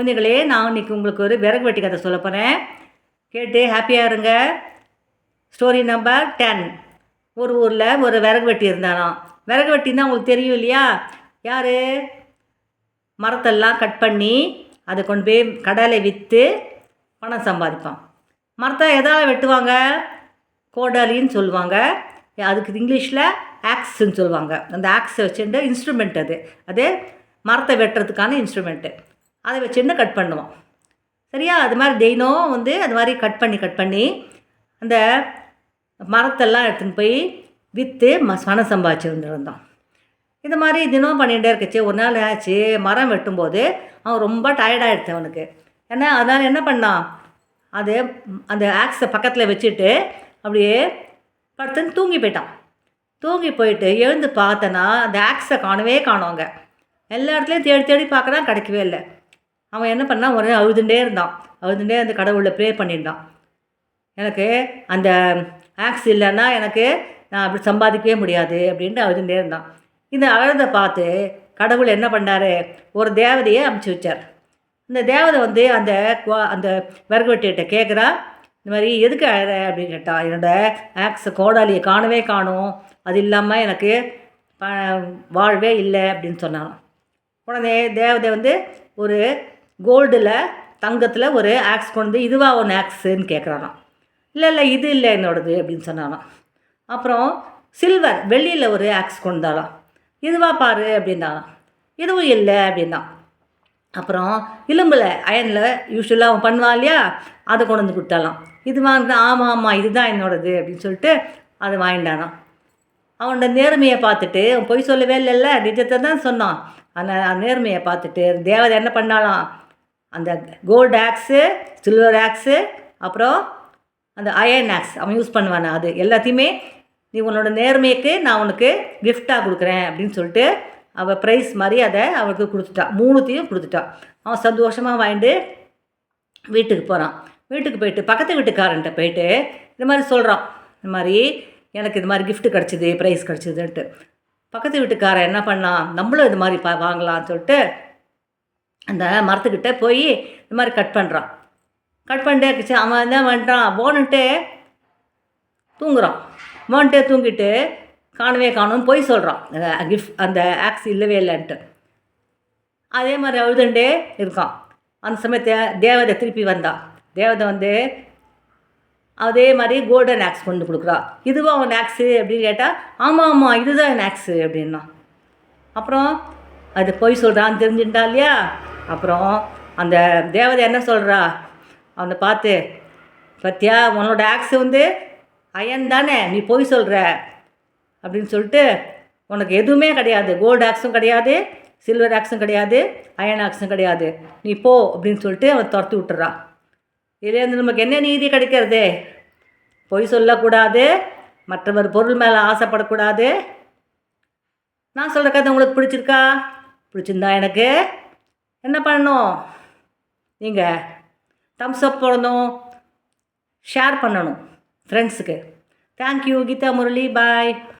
குழந்தைகளே நான் இன்னைக்கு உங்களுக்கு ஒரு விறகு வெட்டி கதை சொல்ல போகிறேன் கேட்டு ஹாப்பியாக இருங்க. ஸ்டோரி நம்பர் டென் ஒரு ஊரில் ஒரு விறகு வெட்டி இருந்தாலும் விறகு வெட்டின்னா உங்களுக்கு தெரியும் இல்லையா? யார்? மரத்தெல்லாம் கட் பண்ணி அதை கொண்டு போய் கடலை விற்று பணம் சம்பாதிப்பான். மரத்தை எதால் வெட்டுவாங்க? கோடாலின்னு சொல்லுவாங்க. அதுக்கு இங்கிலீஷில் ஆக்ஸ்ன்னு சொல்லுவாங்க. அந்த ஆக்ஸை வச்சுட்டு இன்ஸ்ட்ருமெண்ட் அது. அது மரத்தை வெட்டுறதுக்கான இன்ஸ்ட்ருமெண்ட்டு அதை வச்சுட்டு கட் பண்ணுவோம்? சரியா? அது மாதிரி டெய்னும் வந்து அது மாதிரி கட் பண்ணி கட் பண்ணி அந்த மரத்தெல்லாம் எடுத்துன்னு போய் விற்று ம பணம் சம்பாதிச்சுட்டு இருந்தோம் இந்த மாதிரி தினம் பண்ணிகிட்டே இருக்குச்சு ஒரு நாள் ஆச்சு. மரம் வெட்டும்போது அவன் ரொம்ப டயர்டாகிடுச்சு அவனுக்கு. ஏன்னா அதனால் என்ன பண்ணான்? அது அந்த ஆக்ஸை பக்கத்தில் வச்சுட்டு அப்படியே படுத்துன்னு தூங்கி போயிட்டான். தூங்கி போயிட்டு எழுந்து பார்த்தனா அந்த ஆக்ஸை காணவே காணோங்க. எல்லா இடத்துலையும் தேடி தேடி பார்க்கலாம் கிடைக்கவே இல்லை. அவன் என்ன பண்ணான்? உடனே அழுதுண்டே இருந்தான். அழுதுண்டே அந்த கடவுளில் ப்ரே பண்ணியிருந்தான். எனக்கு அந்த ஆக்ஸ் இல்லைன்னா எனக்கு நான் அப்படி சம்பாதிக்கவே முடியாது அப்படின்ட்டு அழுதுண்டே இருந்தான். இந்த அழுதை பார்த்து கடவுள் என்ன பண்ணார்? ஒரு தேவதையை அமுச்சு வச்சார். இந்த தேவதை வந்து அந்த குவா- அந்த விறகு வெட்டிகிட்ட கேட்குறா இந்த மாதிரி எதுக்கு அழற? அப்படின்னு கேட்டா என்னோட ஆக்ஸ் கோடாலியை காணவே காணும். அது இல்லாமல் எனக்கு வாழ்வே இல்லை. அப்படின்னு சொன்னான். உடனே தேவதை வந்து ஒரு கோல்டில் தங்கத்தில் ஒரு ஆக்ஸ் கொண்டு வந்து இதுவா ஒன்று ஆக்ஸுன்னு கேட்குறானாம் இல்லை இல்லை இது இல்லை என்னோடது அப்படின்னு சொன்னானாம். அப்புறம் சில்வர் வெள்ளியில் ஒரு ஆக்ஸ் கொண்டாலாம் இதுவா பாரு அப்படின்னாலாம் இதுவும் இல்லை அப்படின்னா அப்புறம் இரும்பில் அயனில் யூஸ்வலாக அவன் பண்ணுவான் இல்லையா? அதை கொண்டு வந்து கொடுத்தாலாம் இது வாங்கினா ஆமாம் ஆமாம் இதுதான் என்னோடது அப்படின்னு சொல்லிட்டு அதை வாங்கிட்டானாம். அவனோட நேர்மையை பார்த்துட்டு அவன் பொய் சொல்லவே இல்லைல்ல நிஜத்தை தான் சொன்னான். அந்த அந்த நேர்மையை பார்த்துட்டு தேவதை என்ன பண்ணாலாம் அந்த கோல்டு ஆக்ஸு சில்வர் ஆக்ஸு அப்புறம் அந்த அயன் ஆக்ஸ் அவன் யூஸ் பண்ணுவானே அது எல்லாத்தையுமே நீ உன்னோட நேர்மைக்கு நான் உனக்கு கிஃப்டாக கொடுக்குறேன் அப்படின்னு சொல்லிட்டு அவள் ப்ரைஸ் மாதிரி அதை அவளுக்கு கொடுத்துட்டான் மூணுத்தையும் கொடுத்துட்டான் அவன் சந்தோஷமாக வாங்கிட்டு வீட்டுக்கு போகிறான் வீட்டுக்கு போயிட்டு பக்கத்து வீட்டுக்காரன்ட்ட போயிட்டு இந்த மாதிரி சொல்கிறான் இந்த மாதிரி எனக்கு இது மாதிரி கிஃப்ட் கிடச்சிது ப்ரைஸ் கிடச்சிதுன்ட்டு. பக்கத்து வீட்டுக்காரன் என்ன பண்ணான்? நம்மளும் இது மாதிரி பா வாங்கலாம்னு சொல்லிட்டு அந்த மரத்துக்கிட்ட போய் இந்த மாதிரி கட் பண்ணுறான் கட் பண்ணிட்டே அவன் என்ன பண்ணுறான் போனுட்டு தூங்குறான். போனுட்டே தூங்கிட்டு காணவே காணும் போய் சொல்கிறான் கிஃப்ட் அந்த ஆக்ஸ் இல்லவே இல்லைன்ட்டு. அதே மாதிரி அழுதுண்டே இருக்கான். அந்த சமயத்தை தேவதை திருப்பி வந்தான் தேவதை வந்து அதே மாதிரி கோல்டன் ஆக்ஸ் கொண்டு கொடுக்குறா. இதுவா அவன் ஆக்ஸு அப்படின்னு கேட்டால் ஆமாம் ஆமாம் இதுதான் என் ஆக்ஸு அப்படின்னா. அப்புறம் அது பொய் சொல்கிறான்னு தெரிஞ்சுட்டா இல்லையா? அப்புறம் அந்த தேவதை என்ன சொல்கிறா அவனை பார்த்து பத்தியா உன்னோட ஆக்ஸ் வந்து அயன் தானே நீ பொய் சொல்கிற அப்படின்னு சொல்லிட்டு உனக்கு எதுவுமே கிடையாது. கோல்டு ஆக்ஸும் கிடையாது சில்வர் ஆக்ஸும் கிடையாது அயன் ஆக்ஸும் கிடையாது. நீ போ அப்படின்னு சொல்லிட்டு அவன் துரத்தி விட்டுறா இதுலேருந்து நமக்கு என்ன நீதி கிடைக்கிறது? பொய் சொல்லக்கூடாது மற்றவர் பொருள் மேலே ஆசைப்படக்கூடாது. நான் சொல்கிற கதை உங்களுக்கு பிடிச்சிருக்கா? பிடிச்சிருந்தா எனக்கு என்ன பண்ணணும்? நீங்கள் தம்ஸ் அப் போடணும். ஷேர் பண்ணணும். ஃப்ரெண்ட்ஸுக்கு தேங்க்யூ கீதா முரளி. பாய்